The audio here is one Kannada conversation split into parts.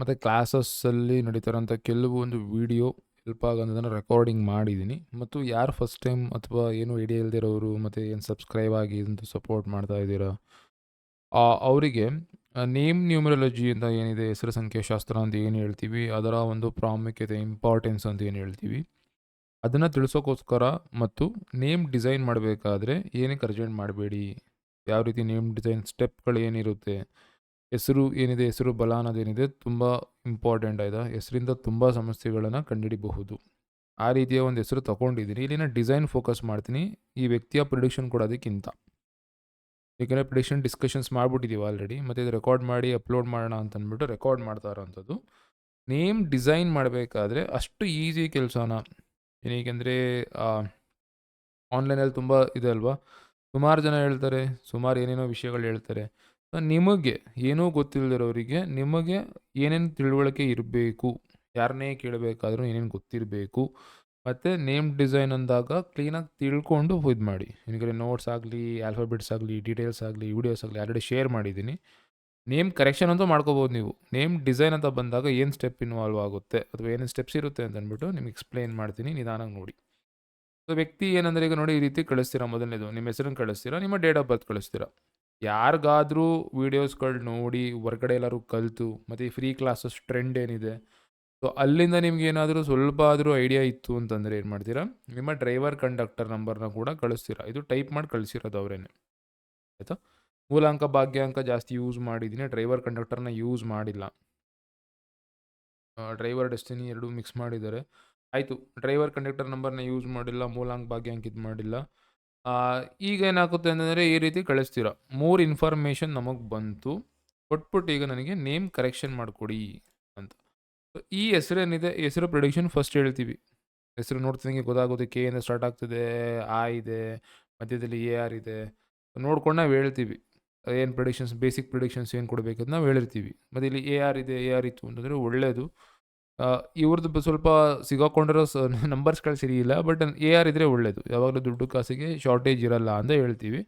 ಮತ್ತು ಕ್ಲಾಸಸ್ಸಲ್ಲಿ ನಡೀತಿರೋಂಥ ಒಂದು ವೀಡಿಯೋ ಹೆಲ್ಪ್ ಆಗೋದನ್ನು ರೆಕಾರ್ಡಿಂಗ್ ಮಾಡಿದ್ದೀನಿ ಮತ್ತು ಯಾರು ಫಸ್ಟ್ ಟೈಮ್ ಅಥವಾ ಏನು ಐಡಿಯಾ ಇಲ್ದಿರೋರು ಮತ್ತು ಏನು ಸಬ್ಸ್ಕ್ರೈಬ್ ಆಗಿ ಅಂತ ಸಪೋರ್ಟ್ ಮಾಡ್ತಾ ಇದ್ದೀರಾ? ಅವರಿಗೆ ನೇಮ್ ನ್ಯೂಮರಾಲಜಿ ಅಂತ ಏನಿದೆ, ಹೆಸರು ಸಂಖ್ಯಾಶಾಸ್ತ್ರ ಅಂತ ಏನು ಹೇಳ್ತೀವಿ, ಅದರ ಒಂದು ಪ್ರಾಮುಖ್ಯತೆ ಇಂಪಾರ್ಟೆನ್ಸ್ ಅಂತ ಏನು ಹೇಳ್ತೀವಿ, ಅದನ್ನು ತಿಳಿಸೋಕ್ಕೋಸ್ಕರ ಮತ್ತು ನೇಮ್ ಡಿಸೈನ್ ಮಾಡಬೇಕಾದ್ರೆ ಏನಕ್ಕೆ ಅರ್ಜೆಂಟ್ ಮಾಡಬೇಡಿ. ಯಾವ ರೀತಿ ನೇಮ್ ಡಿಸೈನ್ ಸ್ಟೆಪ್ಗಳು ಏನಿರುತ್ತೆ ಹೆಸರು ಏನಿದೆ, ಹೆಸರು ಬಲ ಅನ್ನೋದೇನಿದೆ ತುಂಬ ಇಂಪಾರ್ಟೆಂಟ್ ಆಯ್ತಾ? ಹೆಸರಿಂದ ತುಂಬ ಸಮಸ್ಯೆಗಳನ್ನು ಕಂಡುಹಿಡಿಬಹುದು. ಆ ರೀತಿಯ ಒಂದು ಹೆಸರು ತೊಗೊಂಡಿದ್ದೀನಿ ಇಲ್ಲಿನ ಡಿಸೈನ್ ಫೋಕಸ್ ಮಾಡ್ತೀನಿ. ಈ ವ್ಯಕ್ತಿಯ ಪ್ರಿಡಿಕ್ಷನ್ ಕೊಡೋದಕ್ಕಿಂತ ಏಕೆಂದರೆ ಪ್ರಿಡಿಕ್ಷನ್ ಡಿಸ್ಕಷನ್ಸ್ ಮಾಡ್ಬಿಟ್ಟಿದ್ದೀವಿ ಆಲ್ರೆಡಿ ಮತ್ತು ಇದು ರೆಕಾರ್ಡ್ ಮಾಡಿ ಅಪ್ಲೋಡ್ ಮಾಡೋಣ ಅಂತ ಅಂದ್ಬಿಟ್ಟು ರೆಕಾರ್ಡ್ ಮಾಡ್ತಾ ಇರೋವಂಥದ್ದು ನೇಮ್ ಡಿಸೈನ್ ಮಾಡಬೇಕಾದ್ರೆ ಅಷ್ಟು ಈಸಿ ಕೆಲಸನ. ಏಕೆಂದರೆ ಆನ್ಲೈನಲ್ಲಿ ತುಂಬ ಇದೆ ಅಲ್ವಾ? ಸುಮಾರು ಜನ ಹೇಳ್ತಾರೆ, ಸುಮಾರು ಏನೇನೋ ವಿಷಯಗಳು ಹೇಳ್ತಾರೆ. ನಿಮಗೆ ಏನೂ ಗೊತ್ತಿಲ್ಲದಿರೋರಿಗೆ ನಿಮಗೆ ಏನೇನು ತಿಳುವಳಿಕೆ ಇರಬೇಕು, ಯಾರನ್ನೇ ಕೇಳಬೇಕಾದ್ರೂ ಏನೇನು ಗೊತ್ತಿರಬೇಕು, ಮತ್ತು ನೇಮ್ ಡಿಸೈನ್ ಅಂದಾಗ ಕ್ಲೀನಾಗಿ ತಿಳ್ಕೊಂಡು ಇದು ಮಾಡಿ. ಏನಿಗೆ ನೋಟ್ಸ್ ಆಗಲಿ ಆಲ್ಫಾಬೆಟ್ಸ್ ಆಗಲಿ ಡೀಟೇಲ್ಸ್ ಆಗಲಿ ವೀಡಿಯೋಸ್ ಆಗಲಿ ಆಲ್ರೆಡಿ ಶೇರ್ ಮಾಡಿದ್ದೀನಿ. ನೇಮ್ ಕರೆಕ್ಷನ್ ಅಂತೂ ಮಾಡ್ಕೋಬೋದು ನೀವು. ನೇಮ್ ಡಿಸೈನ್ ಅಂತ ಬಂದಾಗ ಏನು ಸ್ಟೆಪ್ ಇನ್ವಾಲ್ವ್ ಆಗುತ್ತೆ, ಅಥವಾ ಏನೇನು ಸ್ಟೆಪ್ಸ್ ಇರುತ್ತೆ ಅಂತ ಅಂದ್ಬಿಟ್ಟು ನಿಮ್ಗೆ ಎಕ್ಸ್ಪ್ಲೈನ್ ಮಾಡ್ತೀನಿ ನಿಧಾನಾಗಿ ನೋಡಿ. ಸೊ, ವ್ಯಕ್ತಿ ಏನಂದರೆ ಈಗ ನೋಡಿ ಈ ರೀತಿ ಕಳಿಸ್ತೀರಾ ಮೊದಲನೇದು. ನಿಮ್ಮ ಹೆಸರನ್ನು ಕಳಿಸ್ತೀರಾ, ನಿಮ್ಮ ಡೇಟ್ ಆಫ್ ಬರ್ತ್ ಕಳಿಸ್ತೀರಾ? ಯಾರಿಗಾದರೂ ವೀಡಿಯೋಸ್ಗಳು ನೋಡಿ ಹೊರ್ಗಡೆ ಎಲ್ಲರೂ ಕಲಿತು, ಮತ್ತು ಫ್ರೀ ಕ್ಲಾಸಸ್ ಟ್ರೆಂಡ್ ಏನಿದೆ, ಸೊ ಅಲ್ಲಿಂದ ನಿಮ್ಗೆ ಏನಾದರೂ ಸ್ವಲ್ಪ ಆದರೂ ಐಡಿಯಾ ಇತ್ತು ಅಂತಂದರೆ ಏನು ಮಾಡ್ತೀರಾ? ನಿಮ್ಮ ಡ್ರೈವರ್ ಕಂಡಕ್ಟರ್ ನಂಬರ್ನ ಕೂಡ ಕಳಿಸ್ತೀರಾ? ಇದು ಟೈಪ್ ಮಾಡಿ ಕಳಿಸಿರೋದು ಅವರೇನೆ. ಆಯಿತಾ? ಮೂಲಾಂಕ, ಭಾಗ್ಯಾಂಕ ಜಾಸ್ತಿ ಯೂಸ್ ಮಾಡಿದ್ದೀನಿ, ಡ್ರೈವರ್ ಕಂಡಕ್ಟರ್ನ ಯೂಸ್ ಮಾಡಿಲ್ಲ. ಡ್ರೈವರ್ ಡೆಸ್ಟಿನಿ ಎರಡು ಮಿಕ್ಸ್ ಮಾಡಿದ್ದಾರೆ. ಆಯಿತು, ಡ್ರೈವರ್ ಕಂಡಕ್ಟರ್ ನಂಬರ್ನ ಯೂಸ್ ಮಾಡಿಲ್ಲ, ಮೂಲಾಂಕ, ಭಾಗ್ಯಾಂಕ ಇದು ಮಾಡಿಲ್ಲ. ಈಗ ಏನಾಗುತ್ತೆ ಅಂತಂದರೆ ಈ ರೀತಿ ಕಳಿಸ್ತೀರ. ಮೂರು ಇನ್ಫಾರ್ಮೇಷನ್ ನಮಗೆ ಬಂತು. ಕೊಟ್ಬಿಟ್ಟು ಈಗ ನನಗೆ ನೇಮ್ ಕರೆಕ್ಷನ್ ಮಾಡಿಕೊಡಿ ಅಂತ. ಈ ಹೆಸರೇನಿದೆ ಹೆಸರು ಪ್ರೊಡಿಕ್ಷನ್ ಫಸ್ಟ್ ಹೇಳ್ತೀವಿ. ಹೆಸರು ನೋಡ್ತಿದ್ದಂಗೆ ಗೊತ್ತಾಗುತ್ತೆ ಕೆ ಇಂದ ಸ್ಟಾರ್ಟ್ ಆಗ್ತಿದೆ ಆ ಇದೆ, ಮಧ್ಯದಲ್ಲಿ ಎ ಆರ್ ಇದೆ. ನೋಡ್ಕೊಂಡು ನಾವು ಹೇಳ್ತೀವಿ. ಏನು ಪ್ರೊಡಿಕ್ಷನ್ಸ್ ಬೇಸಿಕ್ ಪ್ರೊಡಿಕ್ಷನ್ಸ್ ಏನು ಕೊಡಬೇಕು ನಾವು ಹೇಳಿರ್ತೀವಿ. ಮತ್ತು ಇಲ್ಲಿ ಎ ಆರ್ ಇದೆ ಎ ಆರ್ ಇತ್ತು ಅಂತಂದರೆ ಒಳ್ಳೆಯದು ಇವ್ರದ್ದು ಸ್ವಲ್ಪ ಸಿಗಾಕೊಂಡಿರೋ ಸ ನಂಬರ್ಸ್ಗಳು ಸರಿಯಿಲ್ಲ. ಬಟ್ ಎ ಆರ್ ಇದ್ದರೆ ಒಳ್ಳೆಯದು ಯಾವಾಗಲೂ ದುಡ್ಡು ಕಾಸಿಗೆ ಶಾರ್ಟೇಜ್ ಇರಲ್ಲ ಅಂತ ಹೇಳ್ತೀವಿ.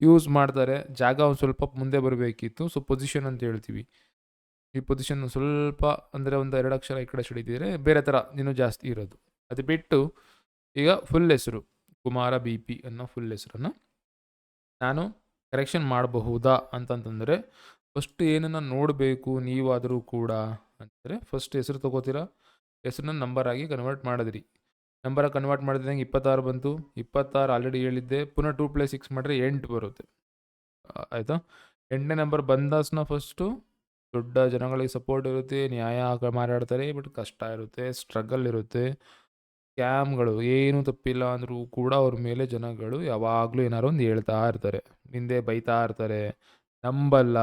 ಯೂಸ್ ಮಾಡ್ತಾರೆ. ಜಾಗ ಒಂದು ಸ್ವಲ್ಪ ಮುಂದೆ ಬರಬೇಕಿತ್ತು. ಸೊ ಪೊಸಿಷನ್ ಅಂತ ಹೇಳ್ತೀವಿ. ಈ ಪೊಸಿಷನ್ ಸ್ವಲ್ಪ ಅಂದರೆ ಒಂದು ಎರಡು ಅಕ್ಷರ ಈ ಕಡೆ ಹಿಡಿದಿದ್ರೆ ಬೇರೆ ಥರ ಇನ್ನೂ ಜಾಸ್ತಿ ಇರೋದು. ಅದು ಬಿಟ್ಟು ಈಗ ಫುಲ್ ಹೆಸರು. ಕುಮಾರ ಬಿ ಪಿ ಅನ್ನೋ ಫುಲ್ ಹೆಸರನ್ನು ನಾನು ಕರೆಕ್ಷನ್ ಮಾಡಬಹುದಾ ಅಂತಂತಂದರೆ ಫಸ್ಟ್ ಏನನ್ನು ನೋಡಬೇಕು ನೀವಾದರೂ ಕೂಡ ಅಂತಂದರೆ ಫಸ್ಟ್ ಹೆಸರು ತೊಗೋತೀರಾ? ಹೆಸರನ್ನ ನಂಬರ್ ಆಗಿ ಕನ್ವರ್ಟ್ ಮಾಡಿದ್ರಿ. ನಂಬರಾಗಿ ಕನ್ವರ್ಟ್ ಮಾಡಿದಂಗೆ ಇಪ್ಪತ್ತಾರು ಬಂತು. ಇಪ್ಪತ್ತಾರು ಆಲ್ರೆಡಿ ಹೇಳಿದ್ದೆ. ಪುನಃ ಟೂ ಪ್ಲಸ್ ಸಿಕ್ಸ್ ಮಾಡಿದ್ರೆ ಎಂಟು ಬರುತ್ತೆ. ಆಯಿತಾ? ಎಂಟನೇ ನಂಬರ್ ಬಂದಾಸ್ನ ಫಸ್ಟು ದೊಡ್ಡ ಜನಗಳಿಗೆ ಸಪೋರ್ಟ್ ಇರುತ್ತೆ, ನ್ಯಾಯ ಮಾರಾಡ್ತಾರೆ ಬಟ್ ಕಷ್ಟ ಇರುತ್ತೆ ಸ್ಟ್ರಗಲ್ ಇರುತ್ತೆ. ಸ್ಕ್ಯಾಮ್ಗಳು ಏನೂ ತಪ್ಪಿಲ್ಲ ಅಂದರೂ ಕೂಡ ಅವ್ರ ಮೇಲೆ ಜನಗಳು ಯಾವಾಗಲೂ ಏನಾದ್ರು ಒಂದು ಹೇಳ್ತಾ ಇರ್ತಾರೆ. ಹಿಂದೆ ಬೈತಾ ಇರ್ತಾರೆ. ನಂಬಲ್ಲ.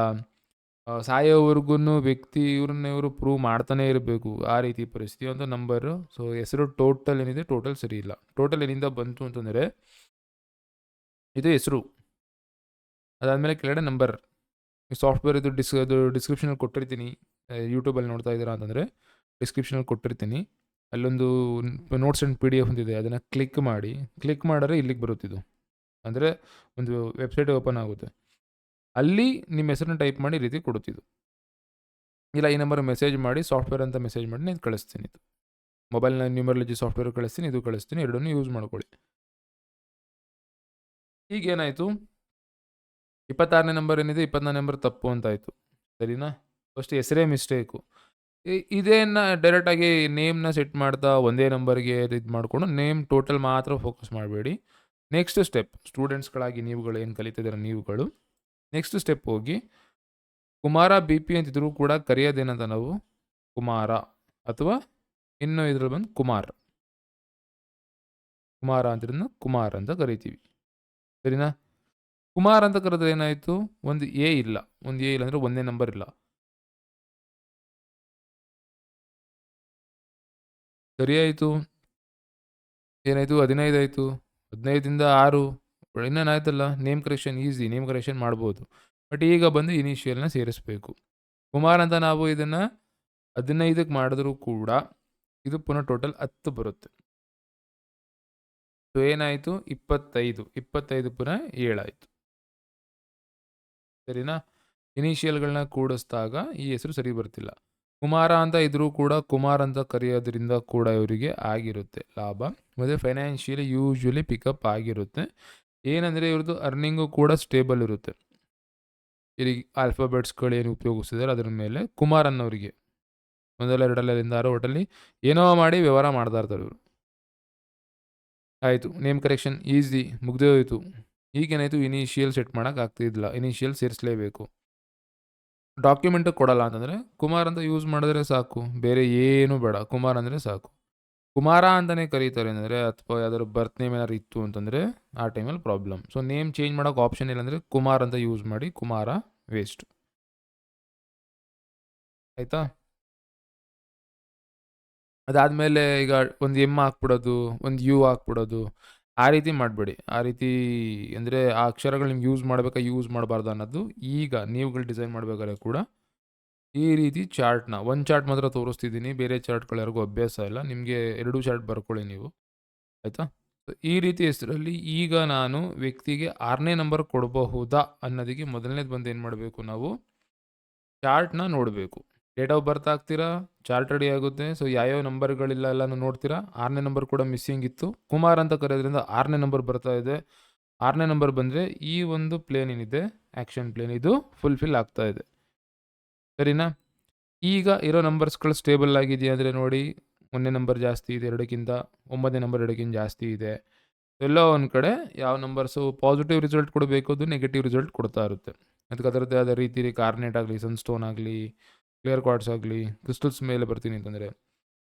ಸಾಯೋವರೆಗೂ ವ್ಯಕ್ತಿ ಇವ್ರನ್ನ ಇವರು ಪ್ರೂವ್ ಮಾಡ್ತಾನೆ ಇರಬೇಕು ಆ ರೀತಿ ಪರಿಸ್ಥಿತಿ. ಒಂದು ನಂಬರು ಸೊ ಹೆಸರು ಟೋಟಲ್ ಏನಿದೆ? ಟೋಟಲ್ ಸರಿ ಇಲ್ಲ. ಟೋಟಲ್ ಏನಿಂದ ಬಂತು ಅಂತಂದರೆ, ಇದು ಹೆಸರು. ಅದಾದಮೇಲೆ ಕೆಳಗಡೆ ನಂಬರ್ ಸಾಫ್ಟ್ವೇರ್ ಇದು ಡಿಸ್ ಅದು ಡಿಸ್ಕ್ರಿಪ್ಷನಲ್ಲಿ ಕೊಟ್ಟಿರ್ತೀನಿ. ಯೂಟ್ಯೂಬಲ್ಲಿ ನೋಡ್ತಾ ಇದ್ದೀರಾ ಅಂತಂದರೆ ಡಿಸ್ಕ್ರಿಪ್ಷನಲ್ಲಿ ಕೊಟ್ಟಿರ್ತೀನಿ. ಅಲ್ಲೊಂದು notes and P D F ಅಂತಿದೆ ಅದನ್ನು ಕ್ಲಿಕ್ ಮಾಡಿ ಕ್ಲಿಕ್ ಮಾಡಿದ್ರೆ ಇಲ್ಲಿಗೆ ಬರುತ್ತಿದ್ದು ಅಂದರೆ, ಒಂದು ವೆಬ್ಸೈಟ್ ಓಪನ್ ಆಗುತ್ತೆ. ಅಲ್ಲಿ ನಿಮ್ಮ ಹೆಸರನ್ನ ಟೈಪ್ ಮಾಡಿ ರೀತಿ ಕೊಡುತ್ತಿದ್ದು. ಇಲ್ಲ, ಈ ನಂಬರ್ ಮೆಸೇಜ್ ಮಾಡಿ, ಸಾಫ್ಟ್ವೇರ್ ಅಂತ ಮೆಸೇಜ್ ಮಾಡಿ ನಾನು ಕಳಿಸ್ತೀನಿ ಇದು. ಮೊಬೈಲ್ನ ನ್ಯೂಮರಾಲಜಿ ಸಾಫ್ಟ್ವೇರ್ ಕಳಿಸ್ತೀನಿ, ಇದು ಕಳಿಸ್ತೀನಿ, ಎರಡನ್ನೂ ಯೂಸ್ ಮಾಡ್ಕೊಳ್ಳಿ. ಈಗೇನಾಯಿತು? ಇಪ್ಪತ್ತಾರನೇ ನಂಬರ್ ಏನಿದೆ? ಇಪ್ಪತ್ನಾಲ್ಕು ನಂಬರ್ ತಪ್ಪು ಅಂತಾಯಿತು. ಸರಿನಾ? ಫಸ್ಟ್ ಹೆಸರೇ ಮಿಸ್ಟೇಕು. ಇದೇನ ಡೈರೆಕ್ಟಾಗಿ ನೇಮ್ನ ಸೆಟ್ ಮಾಡ್ತಾ ಒಂದೇ ನಂಬರ್ಗೆ ಇದು ಮಾಡಿಕೊಂಡು ನೇಮ್ ಟೋಟಲ್ ಮಾತ್ರ ಫೋಕಸ್ ಮಾಡಬೇಡಿ. Next step. ಸ್ಟೂಡೆಂಟ್ಸ್ಗಳಾಗಿ ನೀವುಗಳು ಏನು ಕಲಿತಿದ್ದೀರ ನೀವುಗಳು? ನೆಕ್ಸ್ಟ್ ಸ್ಟೆಪ್ ಹೋಗಿ, ಕುಮಾರ ಬಿ ಪಿ ಅಂತಿದ್ರು ಕೂಡ ಕರೆಯೋದೇನಂತ ನಾವು? ಕುಮಾರ ಅಥವಾ ಇನ್ನು ಇದ್ರಲ್ಲಿ ಬಂದು ಕುಮಾರ್. ಕುಮಾರ ಅಂತಿರೋದನ್ನ ಕುಮಾರ್ ಅಂತ ಕರಿತೀವಿ. ಸರಿನಾ? ಕುಮಾರ್ ಅಂತ ಕರೆದ್ರೆ ಏನಾಯಿತು? ಒಂದು ಎ ಇಲ್ಲ. ಒಂದು ಎ ಇಲ್ಲ ಅಂದರೆ ಒಂದೇ ನಂಬರ್ ಇಲ್ಲ. ಸರಿ ಆಯಿತು ಏನಾಯಿತು? ಹದಿನೈದು ಆಯಿತು. ಹದಿನೈದಿಂದ ಆರು. ಇನ್ನೇನಾಯ್ತಲ್ಲ name correction easy name correction ಮಾಡ್ಬೋದು. ಬಟ್ ಈಗ ಬಂದು ಇನಿಷಿಯಲ್ನ ಸೇರಿಸ್ಬೇಕು. ಕುಮಾರ್ ಅಂತ ನಾವು ಇದನ್ನು ಹದಿನೈದಕ್ಕೆ ಮಾಡಿದ್ರೂ ಕೂಡ ಇದು ಪುನಃ ಟೋಟಲ್ ಹತ್ತು ಬರುತ್ತೆ. ಸೊ ಏನಾಯಿತು? ಇಪ್ಪತ್ತೈದು. ಇಪ್ಪತ್ತೈದು ಪುನಃ ಏಳಾಯಿತು. ಸರಿನಾ? ಇನಿಷಿಯಲ್ಗಳನ್ನ ಕೂಡಿಸಿದಾಗ ಈ ಹೆಸರು ಸರಿ ಬರ್ತಿಲ್ಲ. ಕುಮಾರ ಅಂತ ಇದ್ರೂ ಕೂಡ ಕುಮಾರ್ ಅಂತ ಕರೆಯೋದ್ರಿಂದ ಕೂಡ ಇವರಿಗೆ ಆಗಿರುತ್ತೆ ಲಾಭ. ಮತ್ತು ಫೈನಾನ್ಷಿಯಲಿ ಯೂಶ್ವಲಿ ಪಿಕಪ್ ಆಗಿರುತ್ತೆ. ಏನಂದರೆ ಇವ್ರದ್ದು ಅರ್ನಿಂಗು ಕೂಡ ಸ್ಟೇಬಲ್ ಇರುತ್ತೆ. ಇಲ್ಲಿ ಆಲ್ಫಾಬೆಟ್ಸ್ಗಳು ಏನು ಉಪಯೋಗಿಸಿದಾರೆ ಅದರ ಮೇಲೆ ಕುಮಾರ್ ಅನ್ನೋರಿಗೆ ಒಂದಲ್ಲ ಎರಡಲ್ಲಿಂದ ಆರೋ ಹೋಟೆಲ್ಲಿ ಏನೋ ಮಾಡಿ ವ್ಯವಹಾರ ಮಾಡ್ತಾ ಇರ್ತಾರೆ ಇವರು. ಆಯಿತು ನೇಮ್ ಕರೆಕ್ಷನ್ ಈಸಿ ಮುಗ್ದೇ ಹೋಯಿತು. ಈಗೇನಾಯಿತು ಇನಿಷಿಯಲ್ ಸೆಟ್ ಮಾಡೋಕೆ ಆಗ್ತಿದ್ದಿಲ್ಲ ಇನಿಷಿಯಲ್ ಸೇರಿಸಲೇಬೇಕು. ಡಾಕ್ಯುಮೆಂಟ್ ಕೊಡಲ್ಲ ಅಂತಂದರೆ ಕುಮಾರ್ ಅಂತ ಯೂಸ್ ಮಾಡಿದ್ರೆ ಸಾಕು, ಬೇರೆ ಏನೂ ಬೇಡ, ಕುಮಾರ್ ಅಂದರೆ ಸಾಕು. ಕುಮಾರ ಅಂತಲೇ ಕರೀತಾರೆ ಅಂದರೆ, ಅಥವಾ ಯಾವ್ದಾದ್ರು ಬರ್ತ್ ನೇಮ್ ಏನಾದ್ರು ಇತ್ತು ಅಂತಂದರೆ, ಆ ಟೈಮಲ್ಲಿ ಪ್ರಾಬ್ಲಮ್ ಸೊ ನೇಮ್ ಚೇಂಜ್ ಮಾಡೋಕೆ ಆಪ್ಷನ್ ಇಲ್ಲ ಅಂದರೆ ಕುಮಾರ್ ಅಂತ ಯೂಸ್ ಮಾಡಿ ಕುಮಾರ ವೇಸ್ಟ್ ಆಯಿತಾ? ಅದಾದಮೇಲೆ ಈಗ ಒಂದು ಎಂ ಹಾಕ್ಬಿಡೋದು, ಒಂದು ಯು ಹಾಕ್ಬಿಡೋದು, ಆ ರೀತಿ ಮಾಡಬೇಡಿ. ಆ ರೀತಿ ಅಂದರೆ ಆ ಅಕ್ಷರಗಳು ನಿಮ್ಗೆ ಯೂಸ್ ಮಾಡಬೇಕಾ ಯೂಸ್ ಮಾಡಬಾರ್ದು ಅನ್ನೋದು ಈಗ ನೀವುಗಳು ಡಿಸೈನ್ ಮಾಡಬೇಕಾದ್ರೆ ಕೂಡ ಈ ರೀತಿ ಚಾರ್ಟ್ನ, ಒಂದು ಚಾರ್ಟ್ ಮಾತ್ರ ತೋರಿಸ್ತಿದ್ದೀನಿ, ಬೇರೆ ಚಾರ್ಟ್ಗಳು ಯಾರಿಗೂ ಅಭ್ಯಾಸ ಇಲ್ಲ, ನಿಮಗೆ ಎರಡು ಚಾರ್ಟ್ ಬರ್ಕೊಳ್ಳಿ ನೀವು, ಆಯಿತಾ? ಈ ರೀತಿ ಹೆಸರಲ್ಲಿ ಈಗ ನಾನು ವ್ಯಕ್ತಿಗೆ ಆರನೇ ನಂಬರ್ ಕೊಡಬಹುದಾ ಅನ್ನೋದಕ್ಕೆ ಮೊದಲನೇದು ಬಂದು ಏನು ಮಾಡಬೇಕು ನಾವು? ಚಾರ್ಟ್ನ ನೋಡಬೇಕು. ಡೇಟ್ ಆಫ್ ಬರ್ತ್ ಆಗ್ತೀರಾ ಚಾರ್ಟ್ ರೆಡಿ ಆಗುತ್ತೆ, ಸೊ ಯಾವ್ಯಾವ ನಂಬರ್ಗಳಿಲ್ಲ ಎಲ್ಲನೂ ನೋಡ್ತೀರಾ? ಆರನೇ ನಂಬರ್ ಕೂಡ ಮಿಸ್ಸಿಂಗ್ ಇತ್ತು. ಕುಮಾರ್ ಅಂತ ಕರೆಯೋದ್ರಿಂದ ಆರನೇ ನಂಬರ್ ಬರ್ತಾ ಇದೆ. ಆರನೇ ನಂಬರ್ ಬಂದರೆ ಈ ಒಂದು ಪ್ಲೇನ್ ಏನಿದೆ ಆ್ಯಕ್ಷನ್ ಪ್ಲೇನ್, ಇದು ಫುಲ್ಫಿಲ್ ಆಗ್ತಾ ಇದೆ. ಸರಿನಾ? ಈಗ ಇರೋ ನಂಬರ್ಸ್ಗಳು ಸ್ಟೇಬಲ್ ಆಗಿದೆಯಾ ಅಂದರೆ ನೋಡಿ, ಒಂದೇ ನಂಬರ್ ಜಾಸ್ತಿ ಇದೆ ಎರಡಕ್ಕಿಂತ, ಒಂಬತ್ತನೇ ನಂಬರ್ ಎರಡಕ್ಕಿಂತ ಜಾಸ್ತಿ ಇದೆ. ಎಲ್ಲ ಒಂದು ಕಡೆ ಯಾವ ನಂಬರ್ಸು ಪಾಸಿಟಿವ್ ರಿಸಲ್ಟ್ ಕೊಡಬೇಕು ಅದು ನೆಗೆಟಿವ್ ರಿಸಲ್ಟ್ ಕೊಡ್ತಾ ಇರುತ್ತೆ. ಅದಕ್ಕೆ ಅದರದ್ದೇ ಆದ ರೀತಿ ಕಾರ್ನೆಟ್ ಆಗಲಿ ಸನ್ಸ್ಟೋನ್ ಆಗಲಿ ಕ್ಲಿಯರ್ ಕಾರ್ಡ್ಸ್ ಆಗಲಿ ಕ್ರಿಸ್ಟಲ್ಸ್ ಮೇಲೆ ಬರ್ತೀನಿ ಅಂತಂದರೆ,